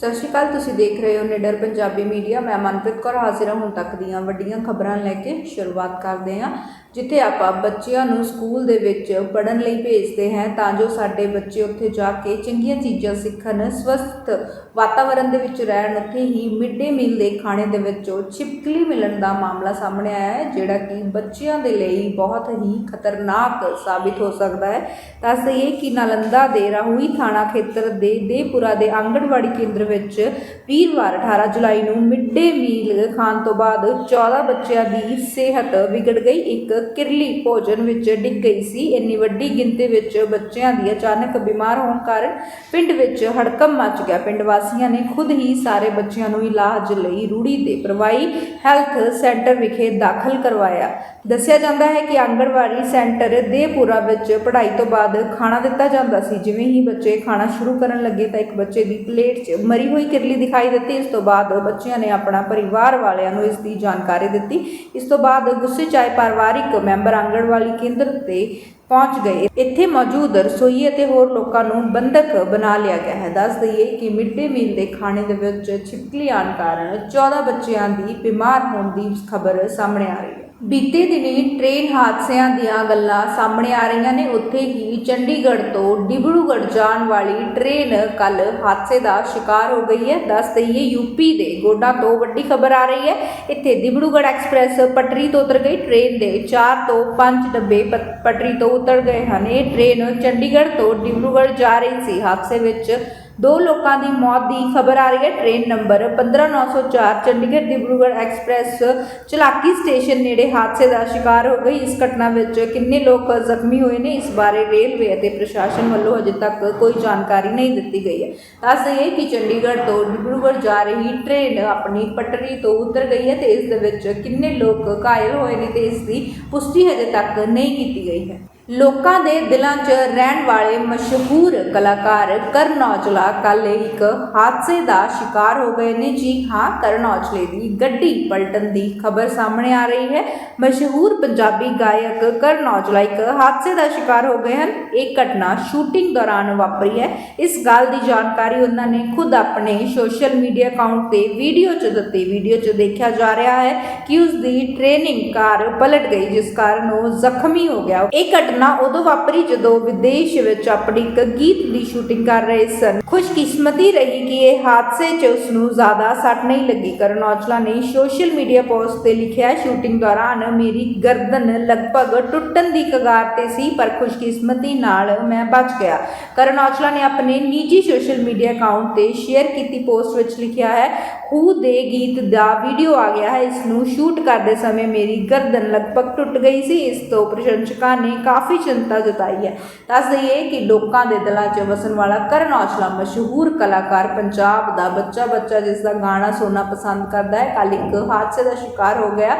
ਸਤਿ ਸ਼੍ਰੀ ਅਕਾਲ, ਤੁਸੀਂ ਦੇਖ ਰਹੇ ਹੋ ਨਿਡਰ ਪੰਜਾਬੀ ਮੀਡੀਆ। ਮੈਂ ਮਨਪ੍ਰੀਤ ਕੌਰ, ਹਾਜ਼ਰ ਹਾਂ ਹੁਣ ਤੱਕ ਦੀਆਂ ਵੱਡੀਆਂ ਖਬਰਾਂ ਲੈ ਕੇ। ਸ਼ੁਰੂਆਤ ਕਰਦੇ ਹਾਂ। ਜਿੱਥੇ ਆਪਾਂ ਬੱਚਿਆਂ ਨੂੰ ਸਕੂਲ ਦੇ ਵਿੱਚ ਪੜ੍ਹਨ ਲਈ ਭੇਜਦੇ ਹਾਂ ਤਾਂ ਜੋ ਸਾਡੇ ਬੱਚੇ ਉੱਥੇ ਜਾ ਕੇ ਚੰਗੀਆਂ ਚੀਜ਼ਾਂ ਸਿੱਖਣ, ਸਵਸਥ ਵਾਤਾਵਰਣ ਦੇ ਵਿੱਚ ਰਹਿਣ, ਉੱਥੇ ਹੀ ਮਿਡ ਡੇ ਮੀਲ ਦੇ ਖਾਣੇ ਦੇ ਵਿੱਚੋਂ ਛਿਪਕਲੀ ਮਿਲਣ ਦਾ ਮਾਮਲਾ ਸਾਹਮਣੇ ਆਇਆ ਹੈ, ਜਿਹੜਾ ਕਿ ਬੱਚਿਆਂ ਦੇ ਲਈ ਬਹੁਤ ਹੀ ਖਤਰਨਾਕ ਸਾਬਿਤ ਹੋ ਸਕਦਾ ਹੈ। ਤਾਂ ਇਹ ਕਿ ਨਾਲੰਦਾ ਦੇ ਰਾਹੂਈ ਥਾਣਾ ਖੇਤਰ ਦੇ ਦੇਪੁਰਾ ਦੇ ਆਂਗਣਵਾੜੀ ਕੇਂਦਰ ਵਿੱਚ ਵੀਰਵਾਰ 18 ਜੁਲਾਈ ਨੂੰ ਮਿਡ ਡੇ ਮੀਲ ਖਾਣ ਤੋਂ ਬਾਅਦ 14 ਬੱਚਿਆਂ ਦੀ ਸਿਹਤ ਵਿਗੜ ਗਈ। ਇੱਕ ਕਿਰਲੀ ਭੋਜਨ ਵਿੱਚ ਡਿੱਗ ਗਈ ਸੀ। ਇੰਨੀ ਵੱਡੀ ਗਿਣਤੀ ਵਿੱਚ ਬੱਚਿਆਂ ਦੀ ਅਚਾਨਕ ਬਿਮਾਰ ਹੋਣ ਕਾਰਨ ਪਿੰਡ ਵਿੱਚ ਹੜਕੰਪ ਮਚ ਗਿਆ। ਪਿੰਡ ਵਾਸੀਆਂ ਨੇ ਖੁਦ ਹੀ ਸਾਰੇ ਬੱਚਿਆਂ ਨੂੰ ਇਲਾਜ ਲਈ ਰੂੜੀ ਦੇ ਪ੍ਰਵਾਈ ਹੈਲਥ ਸੈਂਟਰ ਵਿਖੇ ਦਾਖਲ ਕਰਵਾਇਆ। ਦੱਸਿਆ ਜਾਂਦਾ ਹੈ ਕਿ ਆਂਗਣਵਾੜੀ ਸੈਂਟਰ ਦੇਪੁਰਾ ਵਿੱਚ ਪੜ੍ਹਾਈ ਤੋਂ ਬਾਅਦ ਖਾਣਾ ਦਿੱਤਾ ਜਾਂਦਾ ਸੀ। ਜਿਵੇਂ ਹੀ ਬੱਚੇ ਖਾਣਾ ਸ਼ੁਰੂ ਕਰਨ ਲੱਗੇ ਤਾਂ ਇੱਕ ਬੱਚੇ ਦੀ ਪਲੇਟ 'ਚ ਮਰੀ ਹੋਈ ਕਿਰਲੀ ਦਿਖਾਈ ਦਿੱਤੀ। ਇਸ ਤੋਂ ਬਾਅਦ ਬੱਚਿਆਂ ਨੇ ਆਪਣਾ ਪਰਿਵਾਰ ਵਾਲਿਆਂ ਨੂੰ ਇਸ ਦੀ ਜਾਣਕਾਰੀ ਦਿੱਤੀ। ਇਸ ਤੋਂ ਬਾਅਦ ਗੁੱਸੇ 'ਚ ਆਏ ਪਰਿਵਾਰਿਕ ਮੈਂਬਰ ਆਂਗਣਵਾੜੀ ਕੇਂਦਰ ਤੇ ਪਹੁੰਚ ਗਏ। ਇੱਥੇ ਮੌਜੂਦ ਰਸੋਈ ਅਤੇ ਹੋਰ ਲੋਕਾਂ ਨੂੰ ਬੰਦਕ ਬਣਾ ਲਿਆ ਗਿਆ ਹੈ। ਦੱਸ ਦਈਏ ਕਿ ਮਿਡ ਡੇ ਮੀਲ ਦੇ ਖਾਣੇ ਦੇ ਵਿੱਚ ਛਿਪਕਲੀ ਆਉਣ ਕਾਰਨ 14 ਬੱਚਿਆਂ ਦੀ ਬਿਮਾਰ ਹੋਣ ਦੀ ਖਬਰ ਸਾਹਮਣੇ ਆ ਰਹੀ ਹੈ। ਬੀਤੇ ਦਿਨੀ ਟ੍ਰੇਨ ਹਾਦਸਿਆਂ ਦੀਆਂ ਗੱਲਾਂ ਸਾਹਮਣੇ ਆ ਰਹੀਆਂ ਨੇ। ਉੱਥੇ ਹੀ ਚੰਡੀਗੜ੍ਹ ਤੋਂ ਡਿਬਰੂਗੜ੍ਹ ਜਾਣ ਵਾਲੀ ਟ੍ਰੇਨ ਕੱਲ ਹਾਦਸੇ ਦਾ ਸ਼ਿਕਾਰ ਹੋ ਗਈ ਹੈ। ਦੱਸ ਦਈਏ ਯੂਪੀ ਦੇ ਗੋਡਾ ਤੋਂ ਵੱਡੀ ਖਬਰ ਆ ਰਹੀ ਹੈ। ਇੱਥੇ ਡਿਬਰੂਗੜ੍ਹ ਐਕਸਪ੍ਰੈਸ ਪਟਰੀ ਤੋਂ ਉਤਰ ਗਈ। ਟ੍ਰੇਨ ਦੇ 4 ਤੋਂ 5 ਡੱਬੇ ਪ- ਪਟਰੀ ਤੋਂ ਉਤਰ ਗਏ ਹਨ। ਇਹ ਟ੍ਰੇਨ ਚੰਡੀਗੜ੍ਹ ਤੋਂ ਡਿਬਰੂਗੜ੍ਹ ਜਾ ਰਹੀ ਸੀ। ਹਾਦਸੇ ਵਿੱਚ ਦੋ ਲੋਕਾਂ ਦੀ ਮੌਤ ਦੀ ਖਬਰ ਆ ਰਹੀ ਹੈ। Train number 15904 Chandigarh Dibrugarh express ਚਲਾਕੀ ਸਟੇਸ਼ਨ ਨੇੜੇ ਹਾਦਸੇ ਦਾ ਸ਼ਿਕਾਰ ਹੋ ਗਈ। ਇਸ ਘਟਨਾ ਵਿੱਚ ਕਿੰਨੇ ਲੋਕ ਜ਼ਖਮੀ ਹੋਏ ਨੇ, ਇਸ ਬਾਰੇ ਰੇਲਵੇ ਅਤੇ ਪ੍ਰਸ਼ਾਸਨ ਵੱਲੋਂ ਅਜੇ ਤੱਕ ਕੋਈ ਜਾਣਕਾਰੀ ਨਹੀਂ ਦਿੱਤੀ ਗਈ ਹੈ। ਦੱਸ ਦਈਏ ਕਿ ਚੰਡੀਗੜ੍ਹ ਤੋਂ ਡਿਬਰੂਗੜ੍ਹ ਜਾ ਰਹੀ ਟ੍ਰੇਨ ਆਪਣੀ ਪਟੜੀ ਤੋਂ ਉਤਰ ਗਈ ਹੈ ਤੇ ਇਸ ਦੇ ਵਿੱਚ ਕਿੰਨੇ ਲੋਕ ਘਾਇਲ ਹੋਏ ਨੇ ਤੇ ਇਸ ਦੀ ਪੁਸ਼ਟੀ ਹਜੇ ਤੱਕ ਨਹੀਂ ਕੀਤੀ ਗਈ ਹੈ। ਲੋਕਾਂ ਦੇ ਦਿਲਾਂ 'ਚ ਰਹਿਣ ਵਾਲੇ ਮਸ਼ਹੂਰ ਕਲਾਕਾਰ ਕਰਨ ਔਜਲਾ ਕੱਲ ਇੱਕ ਹਾਦਸੇ ਦਾ ਸ਼ਿਕਾਰ ਹੋ ਗਏ ਨੇ। ਜੀ ਹਾਂ, ਕਰਨ ਔਜਲੇ ਦੀ ਗੱਡੀ ਪਲਟਣ ਦੀ ਖਬਰ ਸਾਹਮਣੇ ਆ ਰਹੀ ਹੈ। ਮਸ਼ਹੂਰ ਪੰਜਾਬੀ ਗਾਇਕ ਕਰਨ ਔਜਲਾ ਇੱਕ ਹਾਦਸੇ ਦਾ ਸ਼ਿਕਾਰ ਹੋ ਗਏ ਹਨ। ਇਹ ਘਟਨਾ ਸ਼ੂਟਿੰਗ ਦੌਰਾਨ ਵਾਪਰੀ ਹੈ। ਇਸ ਗੱਲ ਦੀ ਜਾਣਕਾਰੀ ਉਹਨਾਂ ਨੇ ਖੁਦ ਆਪਣੇ ਸੋਸ਼ਲ ਮੀਡੀਆ ਅਕਾਊਂਟ ਤੇ ਵੀਡੀਓ 'ਚ ਦਿੱਤੀ। ਵੀਡੀਓ 'ਚ ਦੇਖਿਆ ਜਾ ਰਿਹਾ ਹੈ ਕਿ ਉਸ ਦੀ ਟ੍ਰੇਨਿੰਗ ਕਾਰ ਪਲਟ ਗਈ, ਜਿਸ ਕਾਰਨ ਉਹ ਜ਼ਖਮੀ ਹੋ ਗਿਆ। ਇਹ ਘਟਨਾ ਉਦੋਂ ਵਾਪਰੀ ਜਦੋਂ ਵਿਦੇਸ਼ ਵਿੱਚ ਆਪਣੀ ਗੀਤ ਦੀ ਸ਼ੂਟਿੰਗ ਕਰ ਰਹੇ ਸਨ। ਖੁਸ਼ਕਿਸਮਤੀ ਰਹੀ ਕਿ ਇਹ ਹਾਦਸੇ 'ਚ ਉਸ ਨੂੰ ਜ਼ਿਆਦਾ ਸੱਟ ਨਹੀਂ ਲੱਗੀ। ਕਰਨ ਔਜਲਾ ਨੇ ਸੋਸ਼ਲ ਮੀਡੀਆ ਪੋਸਟ ਤੇ ਲਿਖਿਆ ਸ਼ੂਟਿੰਗ ਦੌਰਾਨ ਮੇਰੀ ਗਰਦਨ ਲਗਭਗ ਟੁੱਟਣ ਦੀ ਕਗਾਰ ਤੇ ਸੀ, ਪਰ ਖੁਸ਼ਕਿਸਮਤੀ ਨਾਲ ਮੈਂ ਬਚ ਗਿਆ। ਕਰਨ ਔਜਲਾ ਨੇ ਆਪਣੇ ਨਿੱਜੀ ਸੋਸ਼ਲ ਮੀਡੀਆ ਅਕਾਊਂਟ ਤੇ ਸ਼ੇਅਰ ਕੀਤੀ ਪੋਸਟ ਵਿੱਚ ਲਿਖਿਆ ਹੈ ਖੂ ਦੇ ਗੀਤ ਦਾ ਵੀਡੀਓ ਆ ਗਿਆ ਹੈ, ਇਸ ਨੂੰ ਸ਼ੂਟ ਕਰਦੇ ਸਮੇਂ ਮੇਰੀ ਗਰਦਨ ਲਗਭਗ ਟੁੱਟ ਗਈ ਸੀ। ਇਸ ਤੋਂ ਪ੍ਰਸ਼ੰਸਕਾਂ ਨੇ ਕਾਫੀ ਕਾਫੀ ਚਿੰਤਾ ਜਤਾਈ ਹੈ। ਦੱਸ ਦਈਏ ਕਿ ਲੋਕਾਂ ਦੇ ਦਿਲਾਂ 'ਚ ਵਸਣ ਵਾਲਾ ਕਰਨ ਔਜਲਾ ਮਸ਼ਹੂਰ ਕਲਾਕਾਰ ਪੰਜਾਬ ਦਾ ਬੱਚਾ ਬੱਚਾ ਜਿਸ ਦਾ ਗਾਣਾ ਸੁਣਨਾ ਪਸੰਦ ਕਰਦਾ ਹੈ ਕੱਲ ਇੱਕ ਹਾਦਸੇ ਦਾ ਸ਼ਿਕਾਰ ਹੋ ਗਿਆ।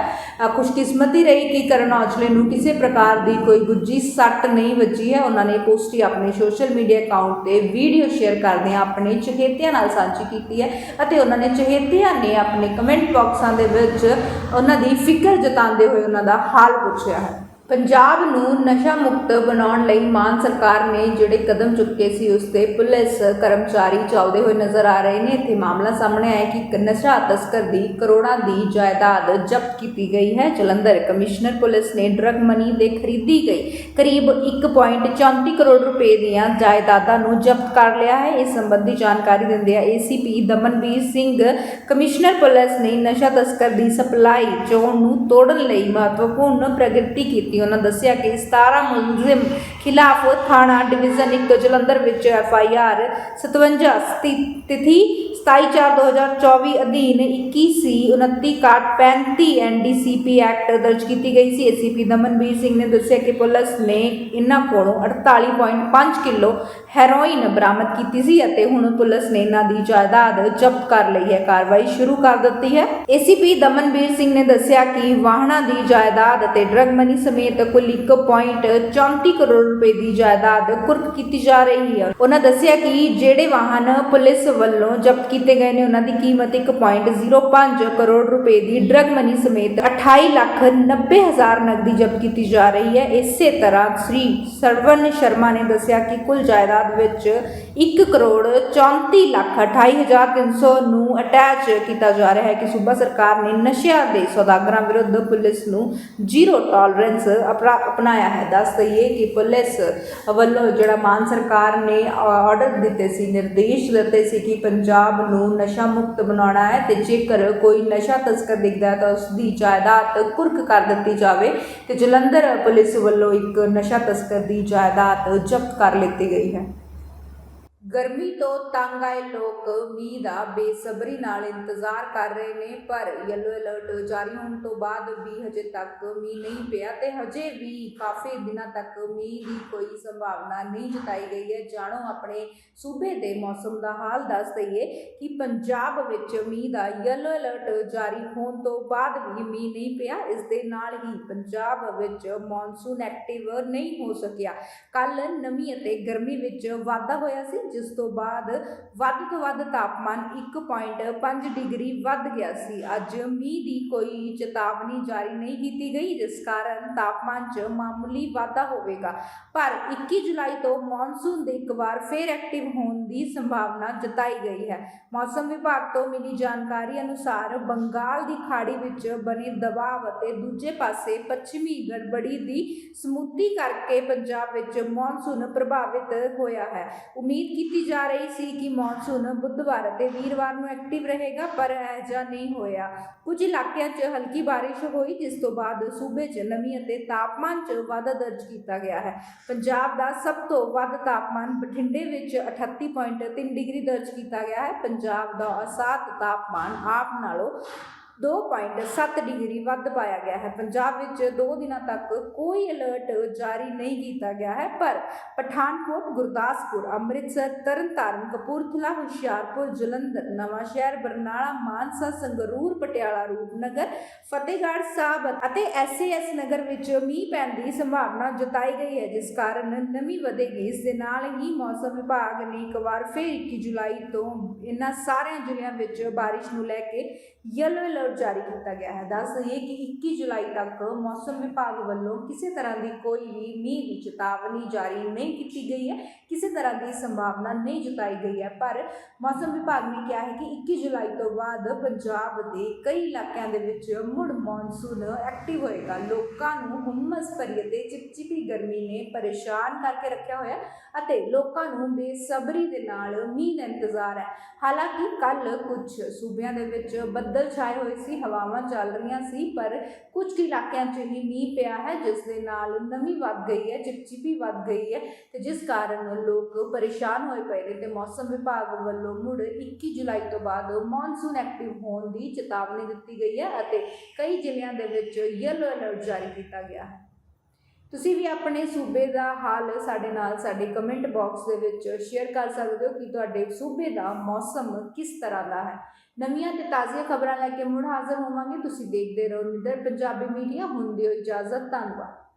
ਖੁਸ਼ਕਿਸਮਤੀ ਰਹੀ ਕਿ ਕਰਨ ਔਜਲੇ ਨੂੰ ਕਿਸੇ ਪ੍ਰਕਾਰ ਦੀ ਕੋਈ ਗੁੱਜੀ ਸੱਟ ਨਹੀਂ ਵੱਜੀ ਹੈ। ਉਹਨਾਂ ਨੇ ਪੋਸਟ ਆਪਣੇ ਸੋਸ਼ਲ ਮੀਡੀਆ ਅਕਾਊਂਟ ਤੇ ਵੀਡੀਓ ਸ਼ੇਅਰ ਕਰਦਿਆਂ ਆਪਣੇ ਚਹੇਤਿਆਂ ਨਾਲ ਸਾਂਝੀ ਕੀਤੀ ਹੈ ਅਤੇ ਉਹਨਾਂ ਨੇ ਚਹੇਤਿਆਂ ਨੇ ਆਪਣੇ ਕਮੈਂਟ ਬਾਕਸਾਂ ਦੇ ਵਿੱਚ ਉਹਨਾਂ ਦੀ ਫਿਕਰ ਜਤਾਉਂਦੇ ਹੋਏ ਉਹਨਾਂ ਦਾ ਹਾਲ ਪੁੱਛਿਆ ਹੈ। ਪੰਜਾਬ ਨੂੰ ਨਸ਼ਾ ਮੁਕਤ ਬਣਾਉਣ ਲਈ ਮਾਨ ਸਰਕਾਰ ਨੇ ਜਿਹੜੇ ਕਦਮ ਚੁੱਕੇ ਸੀ, ਉਸ ਤੇ ਪੁਲਿਸ ਕਰਮਚਾਰੀ ਚੱਲਦੇ ਹੋਏ ਨਜ਼ਰ ਆ ਰਹੇ ਨੇ। ਇੱਥੇ ਮਾਮਲਾ ਸਾਹਮਣੇ ਆਇਆ ਕਿ ਇੱਕ ਨਸ਼ਾ ਤਸਕਰ ਦੀ ਕਰੋੜਾਂ ਦੀ ਜਾਇਦਾਦ ਜ਼ਬਤ ਕੀਤੀ ਗਈ ਹੈ। ਜਲੰਧਰ ਕਮਿਸ਼ਨਰ ਪੁਲਿਸ ਨੇ ਡਰਗ ਮਨੀ ਦੇ ਖਰੀਦੀ ਗਈ। ਕਰੀਬ 1.34 ਕਰੋੜ ਰੁਪਏ ਦੀਆਂ ਜਾਇਦਾਦਾਂ ਨੂੰ ਜ਼ਬਤ ਕਰ ਲਿਆ ਹੈ। ਇਸ ਸੰਬੰਧੀ ਜਾਣਕਾਰੀ ਦਿੰਦੇ ਆ ACP Damanveer Singh, commissioner police ਨੇ ਨਸ਼ਾ ਤਸਕਰ ਦੀ ਸਪਲਾਈ ਚੋਣ ਨੂੰ ਤੋੜਨ ਲਈ ਮਹੱਤਵਪੂਰਨ ਪ੍ਰਗਤੀ ਕੀਤੀ ਉਹਨਾਂ ਦੱਸਿਆ ਕਿ 17 ਮੁਲਜ਼ਮ ਖਿਲਾਫ ਥਾਣਾ ਡਿਵੀਜ਼ਨ 1 ਜਲੰਧਰ ਵਿੱਚ ਐਫ ਆਈ ਆਰ 57 ਤਿਥੀ 27/4/2024 ਅਧੀਨ 21 29/35 ਐਨਡੀਸੀਪੀ ਐਕਟ ਦਰਜ ਕੀਤੀ ਗਈ ਸੀ। ਏਸੀਪੀ ਦਮਨਵੀਰ ਸਿੰਘ ਨੇ ਦੱਸਿਆ ਕਿ ਪੁਲਿਸ ਨੇ ਇਹਨਾਂ ਕੋਲੋਂ 48.5 ਕਿਲੋ ਹੈਰੋਇਨ ਬਰਾਮਦ ਕੀਤੀ ਸੀ ਅਤੇ ਹੁਣ ਪੁਲਿਸ ਨੇ ਇਹਨਾਂ ਦੀ ਜਾਇਦਾਦ ਜ਼ਬਤ ਕਰ ਲਈ ਹੈ। ਕਾਰਵਾਈ ਸ਼ੁਰੂ ਕਰ ਦਿੱਤੀ ਹੈ। ਏਸੀਪੀ ਦਮਨਵੀਰ ਸਿੰਘ ਨੇ ਦੱਸਿਆ ਕਿ ਵਾਹਨਾਂ ਦੀ ਜਾਇਦਾਦ ਅਤੇ ਡਰਗ ਮਨੀ ਸਮੇਤ ਸਮੇਤ ਕੁੱਲ 1.34 ਕਰੋੜ ਰੁਪਏ ਦੀ ਜਾਇਦਾਦ ਕੁਰਕ ਕੀਤੀ ਜਾ ਰਹੀ ਹੈ। ਉਹਨਾਂ ਦੱਸਿਆ ਕਿ ਜਿਹੜੇ ਵਾਹਨ ਪੁਲਿਸ ਵੱਲੋਂ ਜ਼ਬਤ ਕੀਤੇ ਗਏ ਨੇ, ਉਹਨਾਂ ਦੀ ਕੀਮਤ 1.05 ਕਰੋੜ ਰੁਪਏ ਦੀ ਡਰਗ ਮਨੀ ਸਮੇਤ 28 ਲੱਖ 90 ਹਜ਼ਾਰ ਨਕਦੀ ਜ਼ਬਤ ਕੀਤੀ ਜਾ ਰਹੀ ਹੈ। ਇਸੇ ਤਰ੍ਹਾਂ ਸ੍ਰੀ ਸਰਵਨ ਸ਼ਰਮਾ ਨੇ ਦੱਸਿਆ ਕਿ ਕੁੱਲ ਜਾਇਦਾਦ ਵਿੱਚ 1 ਕਰੋੜ 34 ਲੱਖ 28300 ਨੂੰ ਅਟੈਚ ਕੀਤਾ ਜਾ ਰਿਹਾ ਹੈ ਕਿ ਸੂਬਾ ਸਰਕਾਰ ਨੇ ਨਸ਼ਿਆਂ ਦੇ ਸੌਦਾਗਰਾਂ ਵਿਰੁੱਧ ਪੁਲਿਸ ਨੂੰ ਜ਼ੀਰੋ ਟੋਲਰੈਂਸ ਅਪਰਾ, ਅਪਣਾਇਆ ਹੈ। ਦੱਸ ਦਈਏ ਕਿ ਪੁਲਿਸ ਵੱਲੋਂ ਜਿਹੜਾ ਮਾਨ ਸਰਕਾਰ ਨੇ ਆਰਡਰ ਦਿੱਤੇ ਸੀ, ਨਿਰਦੇਸ਼ ਦਿੱਤੇ ਸੀ ਕਿ ਪੰਜਾਬ ਨੂੰ ਨਸ਼ਾ ਮੁਕਤ ਬਣਾਉਣਾ ਹੈ ਤੇ ਜੇਕਰ ਕੋਈ ਨਸ਼ਾ ਤਸਕਰ ਦਿਖਦਾ ਤਾਂ ਉਸ ਦੀ ਜਾਇਦਾਦ ਕੁਰਕ ਕਰ ਦਿੱਤੀ ਜਾਵੇ ਤੇ ਜਲੰਧਰ ਪੁਲਿਸ ਵੱਲੋਂ ਇੱਕ ਨਸ਼ਾ ਤਸਕਰ ਦੀ ਜਾਇਦਾਦ ਜ਼ਬਤ ਕਰ ਲਿੱਤੀ ਗਈ ਹੈ। ਗਰਮੀ ਤੋਂ ਤੰਗ ਆਏ ਲੋਕ ਮੀਂਹ ਦਾ ਬੇਸਬਰੀ ਨਾਲ ਇੰਤਜ਼ਾਰ ਕਰ ਰਹੇ ਨੇ, ਪਰ ਯੈਲੋ ਅਲਰਟ ਜਾਰੀ ਹੋਣ ਤੋਂ ਬਾਅਦ ਵੀ ਹਜੇ ਤੱਕ ਮੀਂਹ ਨਹੀਂ ਪਿਆ ਤੇ ਹਜੇ ਵੀ ਕਾਫੀ ਦਿਨਾਂ ਤੱਕ ਮੀਂਹ ਦੀ ਕੋਈ ਸੰਭਾਵਨਾ ਨਹੀਂ ਜਤਾਈ ਗਈ ਹੈ। ਜਾਣੋ, ਆਪਣੇ ਸੂਬੇ ਦੇ ਮੌਸਮ ਦਾ ਹਾਲ ਦੱਸ ਦਈਏ ਕਿ ਪੰਜਾਬ ਵਿੱਚ ਮੀਂਹ ਦਾ ਯੈਲੋ ਅਲਰਟ ਜਾਰੀ ਹੋਣ ਤੋਂ ਬਾਅਦ ਵੀ ਮੀਂਹ ਨਹੀਂ ਪਿਆ। ਇਸ ਦੇ ਨਾਲ ਹੀ ਪੰਜਾਬ ਵਿੱਚ ਮੌਨਸੂਨ ਐਕਟਿਵ ਨਹੀਂ ਹੋ ਸਕਿਆ। ਕੱਲ ਨਮੀ ਅਤੇ ਗਰਮੀ ਵਿੱਚ ਵਾਧਾ ਹੋਇਆ ਸੀ ਜਿਸ ਤੋਂ ਬਾਅਦ ਵੱਧ ਤੋਂ ਵੱਧ ਤਾਪਮਾਨ 1.5 ਡਿਗਰੀ ਵੱਧ ਗਿਆ ਸੀ। ਅੱਜ ਮੀਂਹ ਦੀ ਕੋਈ ਚੇਤਾਵਨੀ ਜਾਰੀ ਨਹੀਂ ਕੀਤੀ ਗਈ, ਜਿਸ ਕਾਰਨ ਤਾਪਮਾਨ 'ਚ ਮਾਮੂਲੀ ਵਾਧਾ ਹੋਵੇਗਾ। ਪਰ 21 ਜੁਲਾਈ ਤੋਂ ਮੌਨਸੂਨ ਦੇ ਇੱਕ ਵਾਰ ਫੇਰ ਐਕਟਿਵ ਹੋਣ ਦੀ ਸੰਭਾਵਨਾ ਜਤਾਈ ਗਈ ਹੈ। ਮੌਸਮ ਵਿਭਾਗ ਤੋਂ ਮਿਲੀ ਜਾਣਕਾਰੀ ਅਨੁਸਾਰ ਬੰਗਾਲ ਦੀ ਖਾੜੀ ਵਿੱਚ ਬਣੇ ਦਬਾਅ ਅਤੇ ਦੂਜੇ ਪਾਸੇ ਪੱਛਮੀ ਗੜਬੜੀ ਦੀ ਸਮੂਤੀ ਕਰਕੇ ਪੰਜਾਬ ਵਿੱਚ ਮੌਨਸੂਨ ਪ੍ਰਭਾਵਿਤ ਹੋਇਆ ਹੈ। ਉਮੀਦ ਕੀਤੀ ਕੀਤੀ ਜਾ ਰਹੀ ਸੀ ਕਿ ਮੌਨਸੂਨ ਬੁੱਧਵਾਰ ਅਤੇ ਵੀਰਵਾਰ ਨੂੰ ਐਕਟਿਵ ਰਹੇਗਾ, ਪਰ ਅਜਿਹਾ ਨਹੀਂ ਹੋਇਆ। ਕੁਝ ਇਲਾਕਿਆਂ 'ਚ ਹਲਕੀ ਬਾਰਿਸ਼ ਹੋਈ, ਜਿਸ ਤੋਂ ਬਾਅਦ ਸੂਬੇ 'ਚ ਨਮੀ ਅਤੇ ਤਾਪਮਾਨ 'ਚ ਵਾਧਾ ਦਰਜ ਕੀਤਾ ਗਿਆ ਹੈ। ਪੰਜਾਬ ਦਾ ਸਭ ਤੋਂ ਵੱਧ ਤਾਪਮਾਨ ਬਠਿੰਡੇ ਵਿੱਚ 38.3 ਡਿਗਰੀ ਦਰਜ ਕੀਤਾ ਗਿਆ ਹੈ। ਪੰਜਾਬ ਦਾ ਅਸਾਤ ਤਾਪਮਾਨ ਆਪ ਨਾਲੋਂ 2.7 ਡਿਗਰੀ ਵੱਧ ਪਾਇਆ ਗਿਆ ਹੈ ਪੰਜਾਬ ਵਿੱਚ 2 ਦਿਨਾਂ ਤੱਕ ਕੋਈ ਅਲਰਟ ਜਾਰੀ ਨਹੀਂ ਕੀਤਾ ਗਿਆ ਹੈ ਪਰ ਪਠਾਨਕੋਟ ਗੁਰਦਾਸਪੁਰ ਅੰਮ੍ਰਿਤਸਰ ਤਰਨਤਾਰਨ ਕਪੂਰਥਲਾ ਹੁਸ਼ਿਆਰਪੁਰ ਜਲੰਧਰ ਨਵਾਂ ਸ਼ਹਿਰ ਬਰਨਾਲਾ ਮਾਨਸਾ ਸੰਗਰੂਰ ਪਟਿਆਲਾ ਰੂਪਨਗਰ ਫਤਿਹਗੜ੍ਹ ਸਾਹਿਬ ਅਤੇ ਐਸਏਐਸ ਨਗਰ ਵਿੱਚ ਮੀਂਹ ਪੈਣ ਦੀ ਸੰਭਾਵਨਾ ਜਤਾਈ ਗਈ ਹੈ ਜਿਸ ਕਾਰਨ ਨਮੀ ਵਧੇਗੀ ਇਸ ਦੇ ਨਾਲ ਹੀ ਮੌਸਮ ਵਿਭਾਗ ਨੇ ਇੱਕ ਵਾਰ ਫਿਰ 21 ਜੁਲਾਈ ਤੋਂ ਇਹਨਾਂ ਸਾਰਿਆਂ ਜ਼ਿਲ੍ਹਿਆਂ ਵਿੱਚ ਬਾਰਿਸ਼ ਨੂੰ ਲੈ ਕੇ ਯੈਲੋ ਅਲਰਟ ਜਾਰੀ ਕੀਤਾ ਗਿਆ ਹੈ। ਦੱਸ ਦਈਏ ਕਿ 21 ਜੁਲਾਈ ਤੱਕ ਮੌਸਮ ਵਿਭਾਗ ਵੱਲੋਂ ਕਿਸੇ ਤਰ੍ਹਾਂ ਦੀ ਕੋਈ ਵੀ ਮੀਂਹ ਦੀ ਚੇਤਾਵਨੀ ਜਾਰੀ ਨਹੀਂ ਕੀਤੀ ਗਈ ਹੈ। ਕਿਸੇ ਤਰ੍ਹਾਂ ਦੀ ਸੰਭਾਵਨਾ ਨਹੀਂ ਜਤਾਈ ਗਈ ਹੈ। ਪਰ ਮੌਸਮ ਵਿਭਾਗ ਨੇ ਕਿਹਾ ਹੈ ਕਿ 21 ਜੁਲਾਈ ਤੋਂ ਬਾਅਦ ਪੰਜਾਬ ਦੇ ਕਈ ਇਲਾਕਿਆਂ ਦੇ ਵਿੱਚ ਮੁੜ ਮੌਨਸੂਨ ਐਕਟਿਵ ਹੋਏਗਾ। ਲੋਕਾਂ ਨੂੰ ਹੁੰਮਸ ਭਰੀ ਅਤੇ ਚਿਪਚਿਪੀ ਗਰਮੀ ਨੇ ਪਰੇਸ਼ਾਨ ਕਰਕੇ ਰੱਖਿਆ ਹੋਇਆ ਅਤੇ ਲੋਕਾਂ ਨੂੰ ਬੇਸਬਰੀ ਦੇ ਨਾਲ ਮੀਂਹ ਦਾ ਇੰਤਜ਼ਾਰ ਹੈ। ਹਾਲਾਂਕਿ ਕੱਲ ਕੁਝ ਸੂਬਿਆਂ ਦੇ ਵਿੱਚ ਬੱਦਲ ਛਾਏ ਹੋਏ ਸੀ, ਹਵਾਵਾਂ ਚੱਲ ਰਹੀਆਂ ਸੀ, ਪਰ ਕੁਝ ਇਲਾਕਿਆਂ 'ਚ ਹੀ ਮੀਂਹ ਪਿਆ ਹੈ, ਜਿਸ ਦੇ ਨਾਲ ਨਮੀ ਵੱਧ ਗਈ ਹੈ, ਚਿਪਚਿਪੀ ਵੱਧ ਗਈ ਹੈ ਤੇ ਜਿਸ ਕਾਰਨ ਲੋਕ ਪਰੇਸ਼ਾਨ ਹੋਏ ਪਏ ਨੇ ਤੇ ਮੌਸਮ ਵਿਭਾਗ ਵੱਲੋਂ ਮੁੜ 21 ਜੁਲਾਈ ਤੋਂ ਬਾਅਦ ਮੌਨਸੂਨ ਐਕਟਿਵ ਹੋਣ ਦੀ ਚੇਤਾਵਨੀ ਦਿੱਤੀ ਗਈ ਹੈ ਅਤੇ ਕਈ ਜ਼ਿਲ੍ਹਿਆਂ ਦੇ ਵਿੱਚ ਯੈਲੋ ਅਲਰਟ ਜਾਰੀ ਕੀਤਾ ਗਿਆ ਹੈ। ਤੁਸੀਂ ਵੀ ਆਪਣੇ ਸੂਬੇ ਦਾ ਹਾਲ ਸਾਡੇ ਨਾਲ ਸਾਡੇ ਕਮੈਂਟ ਬਾਕਸ ਦੇ ਵਿੱਚ ਸ਼ੇਅਰ ਕਰ ਸਕਦੇ ਹੋ ਕਿ ਤੁਹਾਡੇ ਸੂਬੇ ਦਾ ਮੌਸਮ ਕਿਸ ਤਰ੍ਹਾਂ ਦਾ ਹੈ। ਨਵੀਆਂ ਤੇ ਤਾਜ਼ੀਆਂ ਖਬਰਾਂ ਲੈ ਕੇ ਮੁੜ ਹਾਜ਼ਰ ਹੋਵਾਂਗੇ। ਤੁਸੀਂ ਦੇਖਦੇ ਰਹੋ ਨਿਡਰ ਪੰਜਾਬੀ ਮੀਡੀਆ। ਹੁੰਦੀ ਹੋ ਇਜਾਜ਼ਤ। ਧੰਨਵਾਦ।